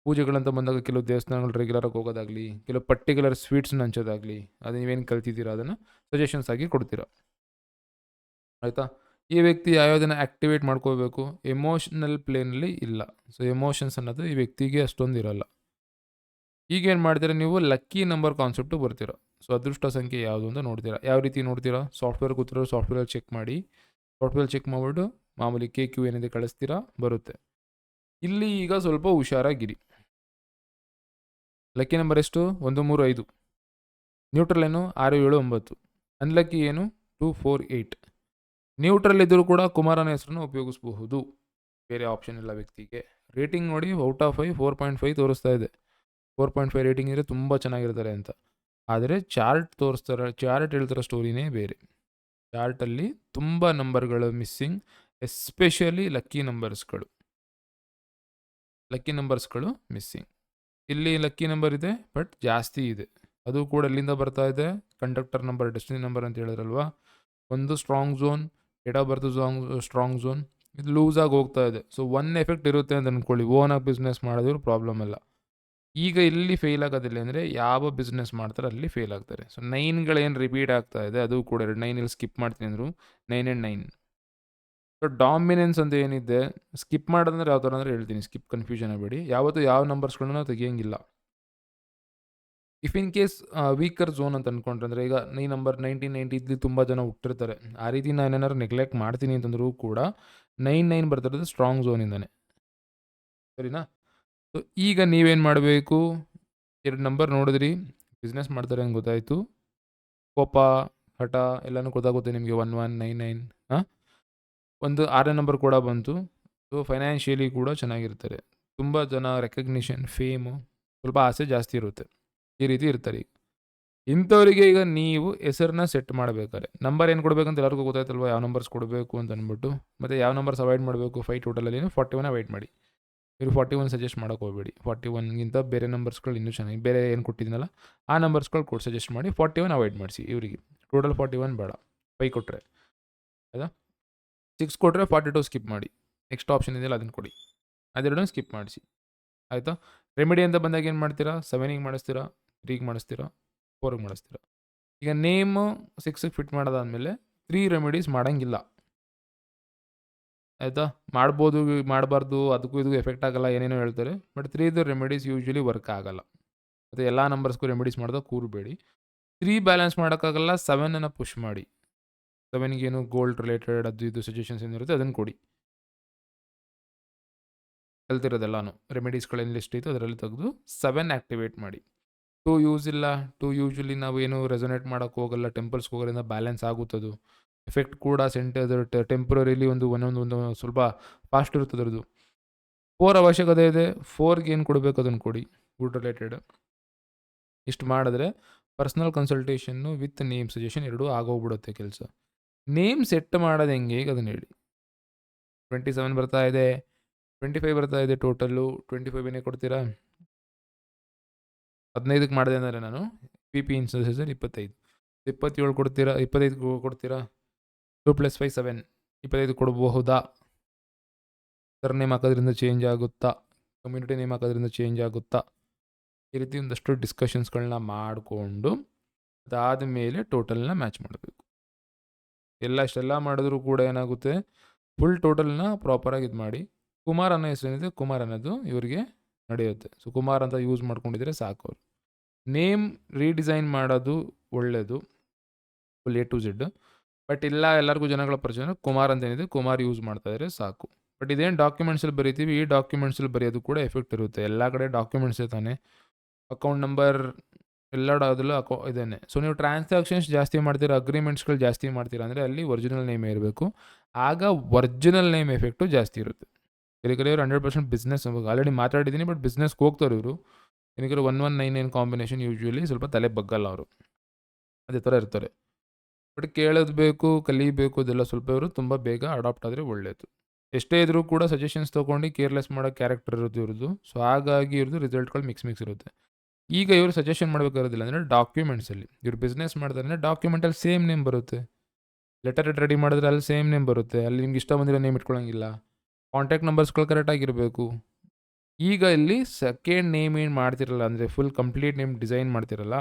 ಪೂಜೆಗಳಂತ ಬಂದಾಗ ಕೆಲವು ದೇವಸ್ಥಾನಗಳು ರೆಗ್ಯುಲರಾಗಿ ಹೋಗೋದಾಗಲಿ, ಕೆಲವು ಪರ್ಟಿಕ್ಯುಲರ್ ಸ್ವೀಟ್ಸ್ನ ಹಂಚೋದಾಗಲಿ, ಅದು ನೀವೇನು ಕಲ್ತಿದ್ದೀರಾ ಅದನ್ನು ಸಜೆಷನ್ಸ್ ಆಗಿ ಕೊಡ್ತೀರಾ. ಆಯಿತಾ? ಈ ವ್ಯಕ್ತಿ ಯಾವ್ಯಾವ್ದನ್ನು ಆ್ಯಕ್ಟಿವೇಟ್ ಮಾಡ್ಕೋಬೇಕು ಎಮೋಷನಲ್ ಪ್ಲೇನಲ್ಲಿ ಇಲ್ಲ. ಸೊ ಎಮೋಷನ್ಸ್ ಅನ್ನೋದು ಈ ವ್ಯಕ್ತಿಗೆ ಅಷ್ಟೊಂದು ಇರಲ್ಲ. ಈಗೇನು ಮಾಡ್ತೀರಾ ನೀವು? ಲಕ್ಕಿ ನಂಬರ್ ಕಾನ್ಸೆಪ್ಟು ಬರ್ತೀರಾ. ಸೊ ಅದೃಷ್ಟ ಸಂಖ್ಯೆ ಯಾವುದು ಅಂತ ನೋಡ್ತೀರಾ. ಯಾವ ರೀತಿ ನೋಡ್ತೀರಾ? ಸಾಫ್ಟ್ವೇರ್ ಕೂತಿರೋ ಸಾಫ್ಟ್ವೇರ್ ಚೆಕ್ ಮಾಡಿ. ಸಾಫ್ಟ್ವೇರ್ ಚೆಕ್ ಮಾಡಿಬಿಟ್ಟು ಮಾಮೂಲಿ ಕೆ ಕ್ಯೂ ಏನಿದೆ ಕಳಿಸ್ತೀರಾ? ಬರುತ್ತೆ. ಇಲ್ಲಿ ಈಗ ಸ್ವಲ್ಪ ಹುಷಾರಾಗಿರಿ. ಲಕ್ಕಿ ನಂಬರ್ ಎಷ್ಟು? ಒಂದು, ಮೂರು, ಐದು. ನ್ಯೂಟ್ರಲ್ ಏನು? ಆರು, ಏಳು, ಒಂಬತ್ತು. ಅನ್ಲಕ್ಕಿ ಏನು? ಟೂ ಫೋರ್ ಏಯ್ಟ್ ನ್ಯೂಟ್ರಲ್ ಇದ್ದರೂ ಕೂಡ ಕುಮಾರನ ಹೆಸರನ್ನು ಉಪಯೋಗಿಸಬಹುದು. ಬೇರೆ ಆಪ್ಷನ್ ಇಲ್ಲ ವ್ಯಕ್ತಿಗೆ. ರೇಟಿಂಗ್ ನೋಡಿ out of five four point five ತೋರಿಸ್ತಾ ಇದೆ. ಫೋರ್ ಪಾಯಿಂಟ್ ಫೈವ್ ರೇಟಿಂಗ್ ಇದ್ದರೆ ತುಂಬ ಚೆನ್ನಾಗಿರ್ತಾರೆ ಅಂತ. ಆದರೆ ಚಾರ್ಟ್ ತೋರಿಸ್ತಾರೆ ಚಾರ್ಟ್ ಹೇಳ್ತಿರೋ ಸ್ಟೋರಿನೇ ಬೇರೆ. ಚಾರ್ಟಲ್ಲಿ ತುಂಬ ನಂಬರ್ಗಳು ಮಿಸ್ಸಿಂಗ್ ಎಸ್ಪೆಷಲಿ ಲಕ್ಕಿ ನಂಬರ್ಸ್ಗಳು ಲಕ್ಕಿ ನಂಬರ್ಸ್ಗಳು ಮಿಸ್ಸಿಂಗ್ ಇಲ್ಲಿ ಲಕ್ಕಿ ನಂಬರ್ ಇದೆ ಬಟ್ ಜಾಸ್ತಿ ಇದೆ. ಅದು ಕೂಡ ಅಲ್ಲಿಂದ ಬರ್ತಾ ಇದೆ? ಕಂಡಕ್ಟರ್ ನಂಬರ್ ಡೆಸ್ಟಿನಿ ನಂಬರ್ ಅಂತ ಹೇಳಿದ್ರಲ್ವಾ? ಒಂದು strong zone date of birth Zhang strong zone ಇದು ಲೂಸಾಗಿ ಹೋಗ್ತಾ ಇದೆ. ಸೊ ಒನ್ ಎಫೆಕ್ಟ್ ಇರುತ್ತೆ ಅಂತ ಅಂದ್ಕೊಳ್ಳಿ ಓನಾಗಿ ಬಿಸ್ನೆಸ್ ಮಾಡಿದ್ರು ಪ್ರಾಬ್ಲಮ್ ಇಲ್ಲ. ಈಗ ಇಲ್ಲಿ ಫೇಲ್ ಆಗೋದಿಲ್ಲ ಅಂದರೆ ಯಾವ ಬಿಸ್ನೆಸ್ ಮಾಡ್ತಾರೆ ಅಲ್ಲಿ ಫೇಲ್ ಆಗ್ತಾರೆ. ಸೊ ನೈನ್ಗಳೇನು ರಿಪೀಟ್ ಆಗ್ತಾ ಇದೆ, ಅದು ಕೂಡ ಎರಡು. ನೈನ್ ಇಲ್ಲಿ ಸ್ಕಿಪ್ ಮಾಡ್ತೀನಿ ಅಂದರು. Nine and nine so dominance ಅಂತ ಏನಿದೆ ಸ್ಕಿಪ್ ಮಾಡೋದಂದ್ರೆ ಯಾವ ಥರ ಅಂದರೆ ಹೇಳ್ತೀನಿ. ಸ್ಕಿಪ್ ಕನ್ಫ್ಯೂಷನ್ ಆಗಬೇಡಿ. ಯಾವತ್ತೂ ಯಾವ ನಂಬರ್ಸ್ಗಳನ್ನ ತೆಗಿಯೋಂಗಿಲ್ಲ. If in case weaker zone ಅಂತ ಅಂದ್ಕೊಂಡ್ರೆ ಅಂದರೆ ಈಗ ಈ ನಂಬರ್ ನೈನ್ಟೀನ್ ನೈಂಟಿಲಿ ತುಂಬ ಜನ ಹುಟ್ಟಿರ್ತಾರೆ. ಆ ರೀತಿ ನಾನು ಏನಾದ್ರು ನೆಗ್ಲೆಕ್ಟ್ ಮಾಡ್ತೀನಿ ಅಂತಂದ್ರೂ ಕೂಡ ನೈನ್ ನೈನ್ ಬರ್ತಿರೋದು ಸ್ಟ್ರಾಂಗ್ ಝೋನಿಂದಾನೆ ಸರಿನಾ? ಸೊ ಈಗ ನೀವೇನು ಮಾಡಬೇಕು? ಎರಡು ನಂಬರ್ ನೋಡಿದ್ರಿ. ಬಿಸ್ನೆಸ್ ಮಾಡ್ತಾರೆ ಅಂತ ಗೊತ್ತಾಯಿತು. ಕೋಪ, ಹಠ ಎಲ್ಲನೂ ಗೊತ್ತಾಗುತ್ತೆ ನಿಮಗೆ ಒನ್ ಒನ್ ನೈನ್ ನೈನ್ ಹಾಂ? ಒಂದು ಆರನೇ ನಂಬರ್ ಕೂಡ ಬಂತು. ಸೊ ಫೈನಾನ್ಷಿಯಲಿ ಕೂಡ ಚೆನ್ನಾಗಿರ್ತಾರೆ. ತುಂಬ ಜನ ರೆಕಗ್ನಿಷನ್ ಫೇಮು ಸ್ವಲ್ಪ ಆಸೆ ಜಾಸ್ತಿ ಇರುತ್ತೆ. ಈ ರೀತಿ ಇರ್ತಾರೆ ಈಗ. ಇಂಥವರಿಗೆ ಈಗ ನೀವು ಹೆಸರನ್ನ ಸೆಟ್ ಮಾಡಬೇಕಾದ್ರೆ. ನಂಬರ್ ಏನು ಕೊಡಬೇಕಂತ ಎಲ್ಲರಿಗೂ ಗೊತ್ತಾಯ್ತಲ್ವ? ಯಾವ ನಂಬರ್ಸ್ ಕೊಡಬೇಕು ಅಂತ ಅಂದ್ಬಿಟ್ಟು. ಮತ್ತು ಯಾವ ನಂಬರ್ಸ್ ಅವಾಯ್ಡ್ ಮಾಡಬೇಕು? ಫೈ ಟೋಟಲಲ್ಲಿ ಫಾರ್ಟಿ ಒನ್ ಅವಾಯ್ಡ್ ಮಾಡಿ. ಇವರು ಫಾರ್ಟಿ ಒನ್ ಸಜೆಸ್ಟ್ ಮಾಡೋಕೆ ಹೋಗಬೇಡಿ. ಫಾರ್ಟಿ ಒನ್ಗಿಂತ ಬೇರೆ ನಂಬರ್ಸ್ಗಳು ಇನ್ನೂ ಚೆನ್ನಾಗಿ ಬೇರೆ ಏನು ಕೊಟ್ಟಿದ್ದೀನಲ್ಲ ಆ ನಂಬರ್ಸ್ಗಳು ಕೊಟ್ಟು ಸಜೆಸ್ಟ್ ಮಾಡಿ ಫಾರ್ಟಿ ಒನ್ ಅವಾಯ್ಡ್ ಮಾಡಿಸಿ ಇವರಿಗೆ. ಟೋಟಲ್ ಫಾರ್ಟಿ ಒನ್ ಬೇಡ. ಫೈ ಕೊಟ್ಟರೆ ಹೌದಾ ಸಿಕ್ಸ್ ಕೊಟ್ಟರೆ ಫಾರ್ಟಿ ಟು ಸ್ಕಿಪ್ ಮಾಡಿ. ನೆಕ್ಸ್ಟ್ ಆಪ್ಷನ್ ಇದೆಯಲ್ಲ, ಅದನ್ನು ಕೊಡಿ. ಅದೆರಡನ್ನೂ ಸ್ಕಿಪ್ ಮಾಡಿಸಿ. ಆಯಿತಾ? ರೆಮಿಡಿ ಅಂತ ಬಂದಾಗ ಏನು ಮಾಡ್ತೀರಾ? ಸೆವೆನಿಗೆ ಮಾಡಿಸ್ತೀರಾ? ತ್ರೀಗೆ ಮಾಡಿಸ್ತೀರಾ? ಫೋರಿಗೆ ಮಾಡಿಸ್ತೀರಾ? ಈಗ ನೇಮ್ ಸಿಕ್ಸಿಗೆ ಫಿಟ್ ಮಾಡೋದಾದಮೇಲೆ ತ್ರೀ ರೆಮಿಡೀಸ್ ಮಾಡೋಂಗಿಲ್ಲ. ಆಯಿತಾ? ಮಾಡ್ಬೋದು, ಮಾಡಬಾರ್ದು, ಅದಕ್ಕೂ ಇದಕ್ಕೂ ಎಫೆಕ್ಟ್ ಆಗಲ್ಲ, ಏನೇನೋ ಹೇಳ್ತಾರೆ. ಬಟ್ ತ್ರೀದು ರೆಮಿಡೀಸ್ ಯೂಶ್ವಲಿ ವರ್ಕ್ ಆಗಲ್ಲ. ಮತ್ತು ಎಲ್ಲ ನಂಬರ್ಸ್ಗೂ ರೆಮಿಡೀಸ್ ಮಾಡಿದಾಗ ಕೂರಬೇಡಿ. ತ್ರೀ ಬ್ಯಾಲೆನ್ಸ್ ಮಾಡೋಕ್ಕಾಗಲ್ಲ ಸೆವೆನನ್ನು ಪುಷ್ ಮಾಡಿ. ಸೆವೆನ್ಗೇನು ಗೋಲ್ಡ್ ರಿಲೇಟೆಡ್ ಅದು ಇದು ಸಜೆಷನ್ಸ್ ಏನಿರುತ್ತೆ ಅದನ್ನು ಕೊಡಿ. ಕಲ್ತಿರೋದೆಲ್ಲನೂ ರೆಮಿಡೀಸ್ಗಳೇನು ಲಿಸ್ಟ್ ಇತ್ತು ಅದರಲ್ಲಿ ತೆಗೆದು ಸೆವೆನ್ ಆ್ಯಕ್ಟಿವೇಟ್ ಮಾಡಿ. ಟೂ ಯೂಸ್ ಇಲ್ಲ, ಟೂ ಯೂಶ್ವಲಿ ನಾವು ಏನು ರೆಸೊನೇಟ್ ಮಾಡೋಕ್ಕೆ ಹೋಗಲ್ಲ ಟೆಂಪಲ್ಸ್ಗೆ ಹೋಗೋದ್ರಿಂದ ಬ್ಯಾಲೆನ್ಸ್ ಆಗುತ್ತದು ಎಫೆಕ್ಟ್ ಕೂಡ ಸೆಂಟ್ ಅದರ ಟೆಂಪ್ರರಿಲಿ ಒಂದು ಒಂದೊಂದು ಒಂದು ಸ್ವಲ್ಪ ಫಾಸ್ಟ್ ಇರುತ್ತೆ ಅದರದ್ದು ಫೋರ್ ಅವಶ್ಯಕತೆ ಇದೆ ಫೋರ್ಗೆ ಏನು ಕೊಡಬೇಕು ಅದನ್ನು ಕೊಡಿ ಗುಡ್ ರಿಲೇಟೆಡ್ ಇಷ್ಟು ಮಾಡಿದ್ರೆ personal consultation with name suggestion ಎರಡೂ ಆಗೋಗ್ಬಿಡುತ್ತೆ ಕೆಲಸ. ನೇಮ್ ಸೆಟ್ ಮಾಡೋದು ಹೆಂಗೆ ಈಗ ಅದನ್ನು ಹೇಳಿ. ಟ್ವೆಂಟಿ ಸೆವೆನ್ ಬರ್ತಾ ಇದೆ ಟ್ವೆಂಟಿ ಫೈವ್ ಬರ್ತಾ ಇದೆ ಟೋಟಲ್ಲು ಟ್ವೆಂಟಿ ಫೈವ್ ಏನೇ ಕೊಡ್ತೀರಾ? ಹದಿನೈದಕ್ಕೆ ಮಾಡಿದೆ ಅಂದರೆ ನಾನು ಪಿ ಪಿ ಇನ್ಸೂರೆನ್ಸ್ ಇಪ್ಪತ್ತೈದು. ಇಪ್ಪತ್ತೇಳು ಕೊಡ್ತೀರಾ, ಇಪ್ಪತ್ತೈದು ಕೊಡ್ತೀರಾ? ಟು ಪ್ಲಸ್ ಫೈವ್ ಸೆವೆನ್ ಇಪ್ಪತ್ತೈದು ಕೊಡಬಹುದಾ? ಸರ್ ನೇಮ್ ಹಾಕೋದ್ರಿಂದ ಚೇಂಜ್ ಆಗುತ್ತಾ? ಕಮ್ಯುನಿಟಿ ನೇಮ್ ಹಾಕೋದ್ರಿಂದ ಚೇಂಜ್ ಆಗುತ್ತಾ? ಈ ರೀತಿ ಒಂದಷ್ಟು ಡಿಸ್ಕಷನ್ಸ್ಗಳನ್ನ ಮಾಡಿಕೊಂಡು ಅದಾದ ಮೇಲೆ ಟೋಟಲ್ನ ಮ್ಯಾಚ್ ಮಾಡಬೇಕು. ಎಲ್ಲ ಇಷ್ಟೆಲ್ಲ ಮಾಡಿದ್ರು ಕೂಡ ಏನಾಗುತ್ತೆ? ಫುಲ್ ಟೋಟಲ್ನ ಪ್ರಾಪರಾಗಿ ಇದು ಮಾಡಿ, ಕುಮಾರ್ ಅನ್ನೋ ಹೆಸರೇನಿದೆ ಕುಮಾರ್ ಅನ್ನೋದು ಇವರಿಗೆ ನಡೆಯುತ್ತೆ. ಸೊ ಕುಮಾರ್ ಅಂತ ಯೂಸ್ ಮಾಡ್ಕೊಂಡಿದ್ರೆ ಸಾಕು ಅವರು. ನೇಮ್ ರೀಡಿಸೈನ್ ಮಾಡೋದು ಒಳ್ಳೆಯದು full A to Z but ಇಲ್ಲ, ಎಲ್ಲರಿಗೂ ಜನಗಳ ಪರಿಚಯ ಕುಮಾರ್ ಅಂತ ಏನಿದೆ ಕುಮಾರ್ ಯೂಸ್ ಮಾಡ್ತಾ ಇದ್ರೆ ಸಾಕು. ಬಟ್ ಇದೇನು ಡಾಕ್ಯುಮೆಂಟ್ಸಲ್ಲಿ ಬರೀತೀವಿ, ಈ ಡಾಕ್ಯುಮೆಂಟ್ಸಲ್ಲಿ ಬರೆಯೋದು ಕೂಡ ಎಫೆಕ್ಟ್ ಇರುತ್ತೆ. ಎಲ್ಲ ಕಡೆ ಡಾಕ್ಯುಮೆಂಟ್ಸ್ ತಾನೆ. ಅಕೌಂಟ್ ನಂಬರ್ ಎಲ್ಲ ಡಾದಲ್ಲೂ ಅಕೌ, ಇದೇನೆ. ಸೊ ನೀವು ಟ್ರಾನ್ಸಾಕ್ಷನ್ಸ್ ಜಾಸ್ತಿ ಮಾಡ್ತೀರಾ ಅಗ್ರಿಮೆಂಟ್ಸ್ಗಳು ಜಾಸ್ತಿ ಮಾಡ್ತೀರಾ ಅಂದರೆ ಅಲ್ಲಿ ಒರಿಜಿನಲ್ ನೇಮ್ ಇರಬೇಕು. ಆಗ ಒರಿಜಿನಲ್ ನೇಮ್ ಎಫೆಕ್ಟು ಜಾಸ್ತಿ ಇರುತ್ತೆ. ಇವರು ಹಂಡ್ರೆಡ್ ಪರ್ಸೆಂಟ್ ಬಿಸ್ನೆಸ್ ಆಲ್ರೆಡಿ ಮಾತಾಡಿದ್ದೀನಿ ಬಟ್ ಬಿಸ್ನೆಸ್ಗೆ ಹೋಗ್ತಾರೆ ಇವರು. ಏನಕ್ಕೆ one one nine nine combination usually ಸ್ವಲ್ಪ ತಲೆ ಬಗ್ಗಲ್ಲ ಅವರು. ಅದೇ ಥರ ಇರ್ತಾರೆ. ಬಟ್ ಕೇಳೋದು ಬೇಕು, ಕಲಿಬೇಕು, ಅದೆಲ್ಲ ಸ್ವಲ್ಪ ಇವರು ತುಂಬ ಬೇಗ ಅಡಾಪ್ಟ್ ಆದರೆ ಒಳ್ಳೆಯದು ಎಷ್ಟೇ ಇದ್ರೂ ಕೂಡ ಸಜೆಷನ್ಸ್ ತೊಗೊಂಡು ಕೇರ್ಲೆಸ್ ಮಾಡೋ ಕ್ಯಾರೆಕ್ಟರ್ ಇರೋದು ಇವ್ರದ್ದು. ಸೊ ಹಾಗಾಗಿ ಇವ್ರದ್ದು ರಿಸಲ್ಟ್ಗಳು ಮಿಕ್ಸ್ ಮಿಕ್ಸ್ ಇರುತ್ತೆ. ಈಗ ಇವರು ಸಜೆಷನ್ ಮಾಡಬೇಕಾಗಿರೋದಿಲ್ಲ ಅಂದರೆ ಡಾಕ್ಯುಮೆಂಟ್ಸಲ್ಲಿ ಇವ್ರು ಬಿಸ್ನೆಸ್ ಮಾಡ್ತಾರೆ ಅಂದರೆ ಡಾಕ್ಯುಮೆಂಟಲ್ಲಿ ಸೇಮ್ ನೇಮ್ ಬರುತ್ತೆ. ಲೆಟರ್ ರೆಡಿ ಮಾಡಿದ್ರೆ ಅಲ್ಲಿ ಸೇಮ್ ನೇಮ್ ಬರುತ್ತೆ. ಅಲ್ಲಿ ನಿಮ್ಗೆ ಇಷ್ಟ ಬಂದಿರೋ ನೇಮ್ ಇಟ್ಕೊಳ್ಳೋಂಗಿಲ್ಲ ಕಾಂಟ್ಯಾಕ್ಟ್ ನಂಬರ್ಸ್ಗಳು ಕರೆಕ್ಟಾಗಿರಬೇಕು ಈಗ ಇಲ್ಲಿ ಸೆಕೆಂಡ್ ನೇಮ್ ಏನು ಮಾಡ್ತಿರಲ್ಲ, ಅಂದರೆ ಫುಲ್ ಕಂಪ್ಲೀಟ್ ನೇಮ್ ಡಿಸೈನ್ ಮಾಡ್ತಿರಲ್ಲ,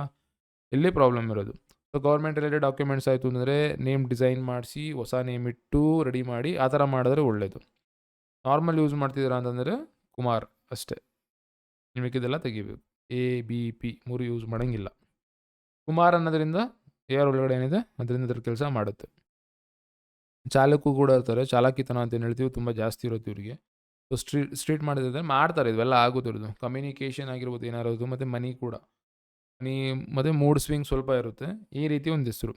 ಇಲ್ಲಿ ಪ್ರಾಬ್ಲಮ್ ಇರೋದು. ಸೊ ಗೌರ್ಮೆಂಟ್ ರಿಲೇಟೆಡ್ ಡಾಕ್ಯುಮೆಂಟ್ಸ್ ಆಯಿತು ಅಂದರೆ ನೇಮ್ ಡಿಸೈನ್ ಮಾಡಿಸಿ, ಹೊಸ ನೇಮ್ ಇಟ್ಟು ರೆಡಿ ಮಾಡಿ, ಆ ಥರ ಮಾಡಿದ್ರೆ ಒಳ್ಳೆಯದು ನಾರ್ಮಲ್ ಯೂಸ್ ಮಾಡ್ತಿದ್ದೀರಾ ಅಂತಂದರೆ ಕುಮಾರ್ ಅಷ್ಟೇ. ನಿಮಗಿದೆಲ್ಲ ತೆಗಿಬೇಕು. ಎ ಬಿ ಪಿ ಮೂರು ಯೂಸ್ ಮಾಡೋಂಗಿಲ್ಲ. ಕುಮಾರ್ ಅನ್ನೋದ್ರಿಂದ ಏರ್ ಒಳಗಡೆ ಏನಿದೆ, ಅದರಿಂದ ಅದ್ರ ಕೆಲಸ ಮಾಡುತ್ತೆ. ಚಾಲಕು ಕೂಡ ಇರ್ತಾರೆ. ಚಾಲಕಿತನ ಅಂತ ಏನು ಹೇಳ್ತೀವಿ, ತುಂಬ ಜಾಸ್ತಿ ಇರುತ್ತೆ ಇವರಿಗೆ. ಸೊ ಸ್ಟ್ರೀಟ್ ಸ್ಟ್ರೀಟ್ ಮಾಡಿದ್ರೆ ಮಾಡ್ತಾರೆ, ಇವೆಲ್ಲ ಆಗೋದಿರೋದು ಕಮ್ಯುನಿಕೇಷನ್ ಆಗಿರ್ಬೋದು ಏನಾರೋದು ಮತ್ತು ಮನಿ ಕೂಡ. ಮನಿ, ಮತ್ತು ಮೂಡ್ ಸ್ವಿಂಗ್ ಸ್ವಲ್ಪ ಇರುತ್ತೆ. ಈ ರೀತಿ ಒಂದು ಹೆಸರು.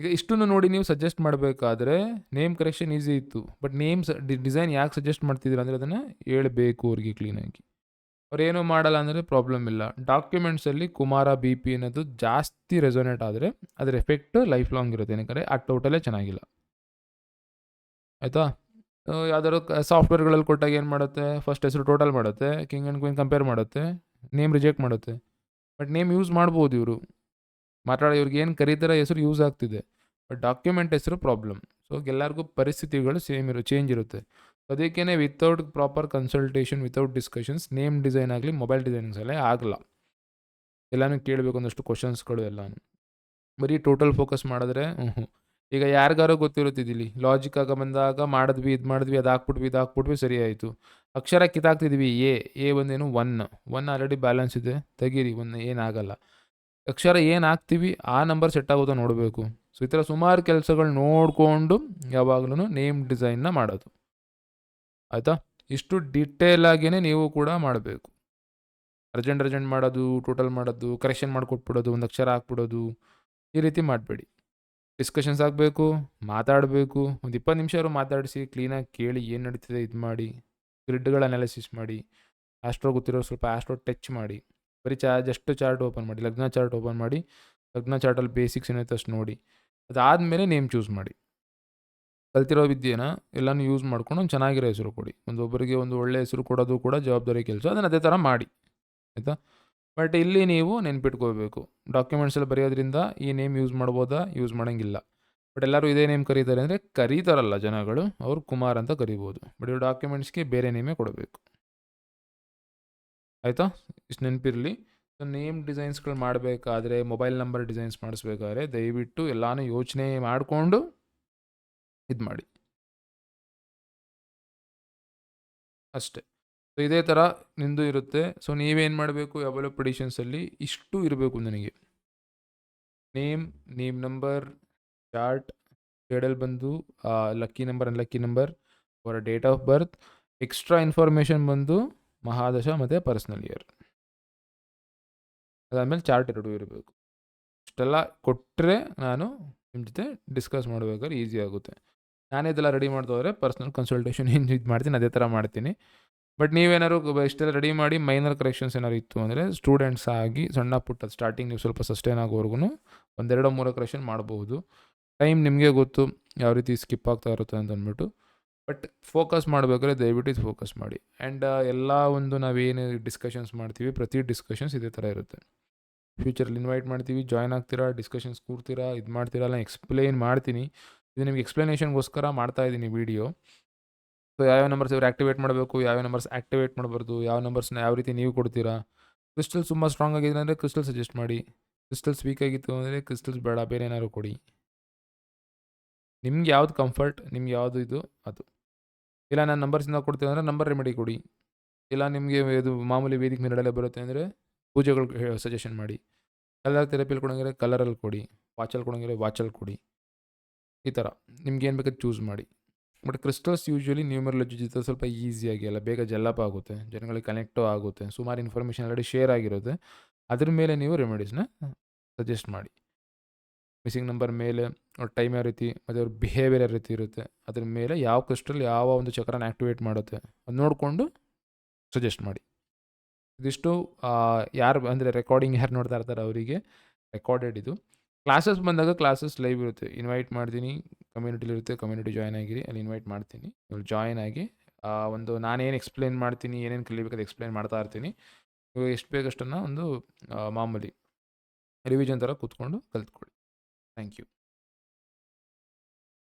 ಈಗ ಇಷ್ಟನ್ನು ನೋಡಿ ನೀವು ಸಜೆಸ್ಟ್ ಮಾಡಬೇಕಾದ್ರೆ ನೇಮ್ ಕರೆಕ್ಷನ್ ಈಸಿ ಇತ್ತು. ಬಟ್ ನೇಮ್ಸ್ ಡಿಸೈನ್ ಯಾಕೆ ಸಜೆಸ್ಟ್ ಮಾಡ್ತಿದ್ದೀರ ಅಂದರೆ ಅದನ್ನು ಹೇಳಬೇಕು ಅವ್ರಿಗೆ ಕ್ಲೀನಾಗಿ ಅವ್ರೇನು ಮಾಡಲ್ಲ ಅಂದರೆ ಪ್ರಾಬ್ಲಮ್ ಇಲ್ಲ. ಡಾಕ್ಯುಮೆಂಟ್ಸಲ್ಲಿ ಕುಮಾರ ಬಿ ಪಿ ಅನ್ನೋದು ಜಾಸ್ತಿ ರೆಸೊನೇಟ್ ಆದರೆ ಅದರ ಎಫೆಕ್ಟ್ ಲೈಫ್ ಲಾಂಗ್ ಇರುತ್ತೆ. ಏನಕ್ಕೆ ಆ ಟೋಟಲೇ ಚೆನ್ನಾಗಿಲ್ಲ. ಆಯಿತಾ? ಯಾವ್ದಾದ್ರು ಸಾಫ್ಟ್ವೇರ್ಗಳಲ್ಲಿ ಕೊಟ್ಟಾಗ ಏನು ಮಾಡುತ್ತೆ? ಫಸ್ಟ್ ಹೆಸರು ಟೋಟಲ್ ಮಾಡುತ್ತೆ ಕಿಂಗ್ ಆ್ಯಂಡ್ ಕ್ವೀನ್ ಕಂಪೇರ್ ಮಾಡುತ್ತೆ ನೇಮ್ ರಿಜೆಕ್ಟ್ ಮಾಡುತ್ತೆ. ಬಟ್ ನೇಮ್ ಯೂಸ್ ಮಾಡ್ಬೋದು ಇವರು. ಮಾತಾಡೋ ಇವ್ರಿಗೆ ಏನು ಕರೀತಾರೆ ಹೆಸರು ಯೂಸ್ ಆಗ್ತಿದೆ. ಬಟ್ ಡಾಕ್ಯುಮೆಂಟ್ ಹೆಸರು ಪ್ರಾಬ್ಲಮ್ ಸೊ ಎಲ್ಲರಿಗೂ ಪರಿಸ್ಥಿತಿಗಳು ಸೇಮ್ ಇರೋ ಚೇಂಜ್ ಇರುತ್ತೆ. ಅದಕ್ಕೇ without proper consultation without discussions name design ಆಗಲಿ ಮೊಬೈಲ್ ಡಿಸೈನಿಂಗ್ಸ್ ಎಲ್ಲ ಆಗಲ್ಲ. ಎಲ್ಲನೂ ಕೇಳಬೇಕು ಒಂದಷ್ಟು ಕ್ವಶನ್ಸ್ಗಳು ಎಲ್ಲನೂ. ಬರೀ ಟೋಟಲ್ ಫೋಕಸ್ ಮಾಡಿದ್ರೆ ಹ್ಞೂ ಈಗ ಯಾರಿಗಾರೋ ಗೊತ್ತಿರುತ್ತಿದ್ದಿಲ್ಲಿ ಲಾಜಿಕ್ ಆಗ ಬಂದಾಗ ಮಾಡಿದ್ವಿ, ಇದು ಮಾಡಿದ್ವಿ, ಅದು ಹಾಕ್ಬಿಟ್ವಿ, ಇದು ಹಾಕ್ಬಿಟ್ವಿ, ಸರಿ ಆಯಿತು. ಅಕ್ಷರ ಕಿತ್ತಾಕ್ತಿದ್ವಿ, ಎ ಎ ಒಂದೇನು ಒನ್ ಒನ್ ಆಲ್ರೆಡಿ ಬ್ಯಾಲೆನ್ಸ್ ಇದೆ. ತೆಗೀರಿ, ಒಂದು ಏನಾಗಲ್ಲ ಅಕ್ಷರ ಏನು ಹಾಕ್ತೀವಿ, ಆ ನಂಬರ್ ಸೆಟ್ ಆಗೋದು ನೋಡಬೇಕು. ಸೊ ಈ ಥರ ಸುಮಾರು ಕೆಲಸಗಳು ನೋಡಿಕೊಂಡು ಯಾವಾಗಲೂ ನೇಮ್ ಡಿಸೈನ್ನ ಮಾಡೋದು. ಆಯಿತಾ? ಇಷ್ಟು ಡಿಟೇಲ್ ಆಗಿಯೇ ನೀವು ಕೂಡ ಮಾಡಬೇಕು. ಅರ್ಜೆಂಟ್ ಅರ್ಜೆಂಟ್ ಮಾಡೋದು ಟೋಟಲ್ ಮಾಡೋದು ಕರೆಕ್ಷನ್ ಮಾಡಿಕೊಟ್ಬಿಡೋದು, ಒಂದು ಅಕ್ಷರ ಹಾಕ್ಬಿಡೋದು, ಈ ರೀತಿ ಮಾಡಬೇಡಿ. ಡಿಸ್ಕಷನ್ಸ್ ಆಗಬೇಕು, ಮಾತಾಡಬೇಕು, ಒಂದು ಇಪ್ಪತ್ತು ನಿಮಿಷ ಅವರು ಮಾತಾಡಿಸಿ ಕ್ಲೀನಾಗಿ ಕೇಳಿ ಏನು ನಡೀತಿದೆ ಇದು ಮಾಡಿ ಗ್ರಿಡ್ಗಳ ಅನಾಲಿಸಿಸ್ ಮಾಡಿ ಆಸ್ಟ್ರೋ ಗೊತ್ತಿರೋ ಸ್ವಲ್ಪ ಆಸ್ಟ್ರೋ ಟಚ್ ಮಾಡಿ, ಬರೀ ಚಾ ಜಸ್ಟ್ ಚಾರ್ಟ್ ಓಪನ್ ಮಾಡಿ, ಲಗ್ನ ಚಾರ್ಟ್ ಓಪನ್ ಮಾಡಿ, ಲಗ್ನ ಚಾರ್ಟಲ್ಲಿ ಬೇಸಿಕ್ಸ್ ಏನೈತೆ ಅಷ್ಟು ನೋಡಿ, ಅದಾದಮೇಲೆ ನೇಮ್ ಚೂಸ್ ಮಾಡಿ. ಕಲ್ತಿರೋ ವಿದ್ಯೆನ ಎಲ್ಲನೂ ಯೂಸ್ ಮಾಡ್ಕೊಂಡು ಒಂದು ಚೆನ್ನಾಗಿರೋ ಹೆಸರು ಕೊಡಿ. ಒಂದು ಒಬ್ಬರಿಗೆ ಒಂದು ಒಳ್ಳೆ ಹೆಸರು ಕೊಡೋದು ಕೂಡ ಜವಾಬ್ದಾರಿ ಕೆಲಸ, ಅದನ್ನು ಅದೇ ಥರ ಮಾಡಿ. ಆಯಿತಾ? ಬಟ್ ಇಲ್ಲಿ ನೀವು ನೆನ್ಪಿಟ್ಕೋಬೇಕು ಡಾಕ್ಯುಮೆಂಟ್ಸಲ್ಲಿ ಬರೆಯೋದ್ರಿಂದ ಈ ನೇಮ್ ಯೂಸ್ ಮಾಡ್ಬೋದಾ? ಯೂಸ್ ಮಾಡೋಂಗಿಲ್ಲ. ಬಟ್ ಎಲ್ಲರೂ ಇದೇ ನೇಮ್ ಕರೀತಾರೆ ಅಂದರೆ ಕರೀತಾರಲ್ಲ ಜನಗಳು, ಅವರು ಕುಮಾರ್ ಅಂತ ಕರಿಬೋದು. ಬಟ್ ಇವ್ರು ಡಾಕ್ಯುಮೆಂಟ್ಸ್ಗೆ ಬೇರೆ ನೇಮೇ ಕೊಡಬೇಕು. ಆಯಿತಾ? ಇಷ್ಟು ನೆನಪಿರಲಿ. ಸೊ ನೇಮ್ ಡಿಸೈನ್ಸ್ಗಳು ಮಾಡಬೇಕಾದ್ರೆ ಮೊಬೈಲ್ ನಂಬರ್ ಡಿಸೈನ್ಸ್ ಮಾಡಿಸ್ಬೇಕಾದ್ರೆ ದಯವಿಟ್ಟು ಎಲ್ಲನೂ ಯೋಚನೆ ಮಾಡಿಕೊಂಡು ಇದು ಮಾಡಿ ಅಷ್ಟೇ. ಸೊ ಇದೇ ಥರ ನಿಂದು ಇರುತ್ತೆ. ಸೊ ನೀವೇನು ಮಾಡಬೇಕು? ಯಾವಾಗಲೂ ಪ್ರಿಡಿಷನ್ಸಲ್ಲಿ ಇಷ್ಟು ಇರಬೇಕು ನನಗೆ. ನೇಮ್ ನೇಮ್ ನಂಬರ್ ಚಾರ್ಟ್ ಶೇಡಲ್ಲಿ ಬಂದು ಲಕ್ಕಿ ನಂಬರ್ ಅನ್ಲಕ್ಕಿ ನಂಬರ್ ಅವರ date of birth extra information ಬಂದು, ಮಹಾದಶ ಮತ್ತು ಪರ್ಸ್ನಲ್ ಇಯರ್ ಅದಾದಮೇಲೆ ಚಾರ್ಟ್ ಎರಡು ಇರಬೇಕು. ಇಷ್ಟೆಲ್ಲ ಕೊಟ್ಟರೆ ನಾನು ನಿಮ್ಮ ಜೊತೆ ಡಿಸ್ಕಸ್ ಮಾಡಬೇಕಾದ್ರೆ ಈಸಿ ಆಗುತ್ತೆ. ನಾನೇ ಇದೆಲ್ಲ ರೆಡಿ ಮಾಡ್ತಾ ಹೋದರೆ ಪರ್ಸ್ನಲ್ ಕನ್ಸಲ್ಟೇಷನ್ ಏನು ಇದು ಮಾಡ್ತೀನಿ, ಅದೇ ಥರ ಮಾಡ್ತೀನಿ. ಬಟ್ ನೀವೇನಾದ್ರು ಇಷ್ಟೆಲ್ಲ ರೆಡಿ ಮಾಡಿ ಮೈನರ್ ಕರೆಕ್ಷನ್ಸ್ ಏನಾದ್ರು ಇತ್ತು ಅಂದರೆ ಸ್ಟೂಡೆಂಟ್ಸ್ ಆಗಿ ಸಣ್ಣ ಪುಟ್ಟ ಸ್ಟಾರ್ಟಿಂಗ್ ನೀವು ಸ್ವಲ್ಪ ಸಸ್ಟೈನ್ ಆಗೋವರೆಗೂ ಒಂದೆರಡು ಮೂರು ಕರೆಕ್ಷನ್ ಮಾಡಬಹುದು ಟೈಮ್ ನಿಮಗೆ ಗೊತ್ತು ಯಾವ ರೀತಿ ಸ್ಕಿಪ್ ಆಗ್ತಾ ಇರುತ್ತೆ ಅಂತ ಅಂದ್ಬಿಟ್ಟು. ಬಟ್ ಫೋಕಸ್ ಮಾಡಬೇಕಾದ್ರೆ ದಯವಿಟ್ಟು ಫೋಕಸ್ ಮಾಡಿ. ಆ್ಯಂಡ್ ಎಲ್ಲ ಒಂದು ನಾವೇನು ಡಿಸ್ಕಷನ್ಸ್ ಮಾಡ್ತೀವಿ ಪ್ರತಿ ಡಿಸ್ಕಷನ್ಸ್ ಇದೇ ಥರ ಇರುತ್ತೆ. ಫ್ಯೂಚರಲ್ಲಿ ಇನ್ವೈಟ್ ಮಾಡ್ತೀವಿ ಜಾಯ್ನ್ ಆಗ್ತೀರಾ ಡಿಸ್ಕಷನ್ಸ್ ಕೂರ್ತೀರಾ, ಇದು ಮಾಡ್ತೀರಾ, ಎಲ್ಲ ಎಕ್ಸ್ಪ್ಲೈನ್ ಮಾಡ್ತೀನಿ. ಇದು ನಿಮಗೆ ಎಕ್ಸ್ಪ್ಲನೇಷನ್ಗೋಸ್ಕರ ಮಾಡ್ತಾ ಇದ್ದೀನಿ ವೀಡಿಯೋ ಸೊ ಯಾವ್ಯಾವ ನಂಬರ್ಸ್ ಇವ್ರು ಆ್ಯಕ್ಟಿವೇಟ್ ಮಾಡಬೇಕು ಯಾವ ನಂಬರ್ಸ್ ಆ್ಯಕ್ಟಿವೇಟ್ ಮಾಡಬಾರ್ದು, ಯಾವ ನಂಬರ್ಸ್ನ ಯಾವ ರೀತಿ ನೀವು ಕೊಡ್ತೀರಾ? ಕ್ರಿಸ್ಟಲ್ಸ್ ತುಂಬ ಸ್ಟ್ರಾಂಗ್ ಆಗಿದೆ ಅಂದರೆ ಕ್ರಿಸ್ಟಲ್ ಸಜೆಸ್ಟ್ ಮಾಡಿ. ಕ್ರಿಸ್ಟಲ್ಸ್ ವೀಕ್ ಆಗಿತ್ತು ಅಂದರೆ ಕ್ರಿಸ್ಟಲ್ಸ್ ಬೇಡ, ಬೇರೆ ಏನಾದ್ರು ಕೊಡಿ. ನಿಮ್ಗೆ ಯಾವ್ದು ಕಂಫರ್ಟ್ ನಿಮ್ಗೆ ಯಾವುದು ಇದು, ಅದು. ಇಲ್ಲ ನಾನು ನಂಬರ್ಸಿಂದ ಕೊಡ್ತೀನಿ ಅಂದರೆ ನಂಬರ್ ರೆಮಿಡಿ ಕೊಡಿ. ಇಲ್ಲ ನಿಮಗೆ ಇದು ಮಾಮೂಲಿ ವೇದಿಕೆ ಮಿರಡಲ್ಲೇ ಬರುತ್ತೆ ಅಂದರೆ ಪೂಜೆಗಳು ಸಜೆಷನ್ ಮಾಡಿ. ಕಲರ್ ಥೆರಪಿಲಿ ಕೊಡೋಂಗಿದ್ರೆ ಕಲರಲ್ಲಿ ಕೊಡಿ. ವಾಚಲ್ಲಿ ಕೊಡೋಂಗಿದ್ರೆ ವಾಚಲ್ಲಿ ಕೊಡಿ. ಈ ಥರ ನಿಮ್ಗೆ ಏನು ಬೇಕಾದ್ರೆ ಚೂಸ್ ಮಾಡಿ. ಬಟ್ ಕ್ರಿಸ್ಟಲ್ಸ್ ಯೂಶ್ವಲಿ ನ್ಯೂಮರಾಲಜಿ ಜೊತೆ ಸ್ವಲ್ಪ ಈಸಿಯಾಗಿ ಅಲ್ಲ, ಬೇಗ ಜಲ್ಲಪ್ ಆಗುತ್ತೆ, ಜನಗಳಿಗೆ ಕನೆಕ್ಟು ಆಗುತ್ತೆ, ಸುಮಾರು ಇನ್ಫಾರ್ಮೇಷನ್ ಆಲ್ರೆಡಿ ಶೇರ್ ಆಗಿರುತ್ತೆ. ಅದ್ರ ಮೇಲೆ ನೀವು ರೆಮಿಡೀಸ್ನ ಸಜೆಸ್ಟ್ ಮಾಡಿ. ಮಿಸ್ಸಿಂಗ್ ನಂಬರ್ ಮೇಲೆ ಅವ್ರ ಟೈಮ್ ಯಾವ ರೀತಿ, ಮತ್ತು ಅವ್ರ ಬಿಹೇವಿಯರ್ ಯಾವ ರೀತಿ ಇರುತ್ತೆ, ಅದ್ರ ಮೇಲೆ ಯಾವ ಕ್ರಿಸ್ಟಲ್ ಯಾವ ಒಂದು ಚಕ್ರನ ಆ್ಯಕ್ಟಿವೇಟ್ ಮಾಡುತ್ತೆ, ಅದು ನೋಡಿಕೊಂಡು ಸಜೆಸ್ಟ್ ಮಾಡಿ. ಇದಿಷ್ಟು ಯಾರು ಅಂದರೆ ರೆಕಾರ್ಡಿಂಗ್ ಯಾರು ನೋಡ್ತಾ ಇರ್ತಾರೆ ಅವರಿಗೆ ರೆಕಾರ್ಡೆಡ್ ಇದು. ಕ್ಲಾಸಸ್ ಬಂದಾಗ ಕ್ಲಾಸಸ್ ಲೈವ್ ಇರುತ್ತೆ. ಇನ್ವೈಟ್ ಮಾಡ್ತೀನಿ ಕಮ್ಯುನಿಟಿಲಿ ಇರುತ್ತೆ ಕಮ್ಯುನಿಟಿ ಜಾಯ್ನ್ ಆಗಿರಿ, ಅಲ್ಲಿ ಇನ್ವೈಟ್ ಮಾಡ್ತೀನಿ. ನೀವು ಜಾಯ್ನ್ ಆಗಿ ಒಂದು ನಾನೇನು ಎಕ್ಸ್ಪ್ಲೇನ್ ಮಾಡ್ತೀನಿ, ಏನೇನು ಕಲಿಬೇಕಾದ್ರೆ ಎಕ್ಸ್ಪ್ಲೇನ್ ಮಾಡ್ತಾ ಇರ್ತೀನಿ. ನೀವು ಎಷ್ಟು ಬೇಕಷ್ಟನ್ನು ಒಂದು ಮಾಮೂಲಿ ರಿವಿಷನ್ ಥರ ಕೂತ್ಕೊಂಡು ಕಲ್ತ್ಕೊಳ್ಳಿ. Thank you